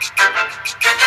নয়টায়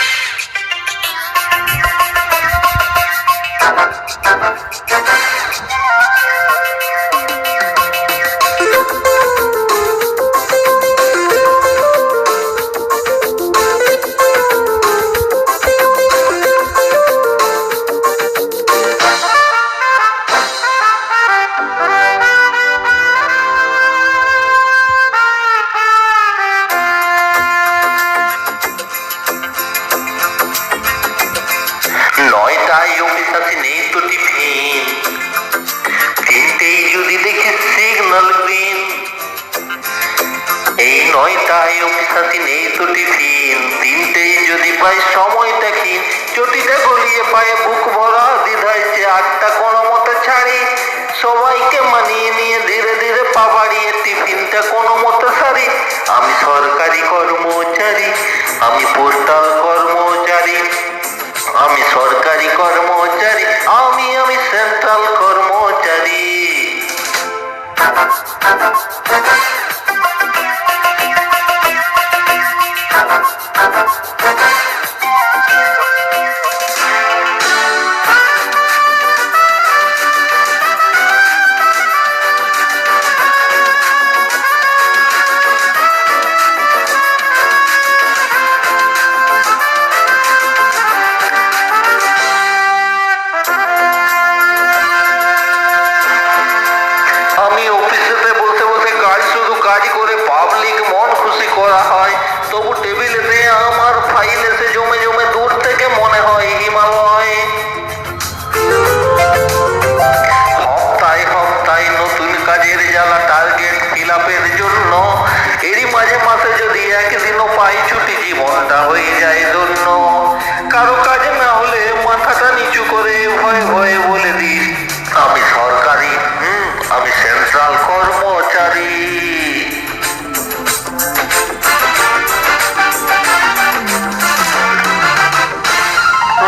তো টিফিন তিনটেই যদি দেখি সিগন্যাল গ্রিন এই নয়টায় অফিস আছে নেই তো টিফিন। তিনটেই যদি পাই সময়টা কি চটিটা গলিয়ে পায়ে বুক ভরা দ্বিধায় আটটা কোনো মতো ছাড়ি, সবাইকে মানিয়ে নিয়ে ধীরে ধীরে পা বাড়িয়ে টিফিনটা কোনো মতো সারি। আমি সরকারি কর্মচারী, আমি পোস্টাল আমি অফিসেতে বসে বসে কাজ শুধু কাজ করে পাবলিক মন খুশি করা হয়। তবু টেবিলেতে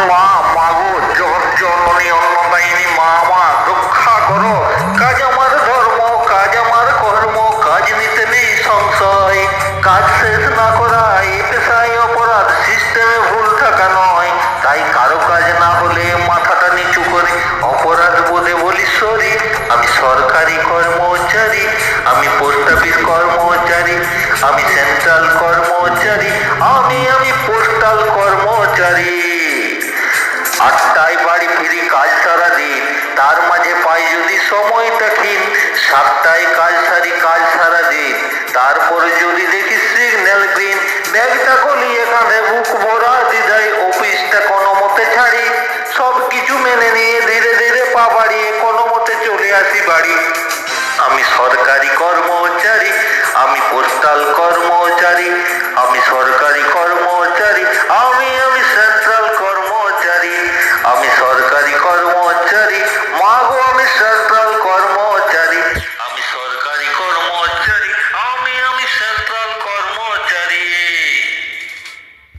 মা মাগো জগ জননী অন্নদায়িনী, মা মা, রক্ষা করো। কাজ আমার ধর্ম, কাজ আমার কর্ম, কাজ নিতে নেই সংশয়। কাজ শেষ না করা এ পেশায় অপরাধ, সিস্টেমে ভুল থাকা নয়। তাই কারও কাজ না হলে মাথাটা নিচু করে। অপরাধ বোধে বলি সরি, আমি সরকারি কর্মচারী, আমি পোস্ট অফিস কর্মচারী, আমি সেন্ট্রাল কর্মচারী, আমি আমি পোস্টাল কর্মচারী তার মাঝে পাই যদি সময়টা ক্ষীণ সাতটায় কাজ সারি কাজ সারা দিন। তারপরে যদি দেখি সিগন্যাল গ্রিন ব্যাগটা গলিয়ে এখানে বুক ভরা দিদাই অফিসটা কোনো মতে ছাড়ি। সব কিছু মেনে নিয়ে ধীরে ধীরে পা বাড়িয়ে কোনো মতে চলে আসি বাড়ি। আমি সরকারি কর্মচারী, আমি পোস্টাল কর্মচারী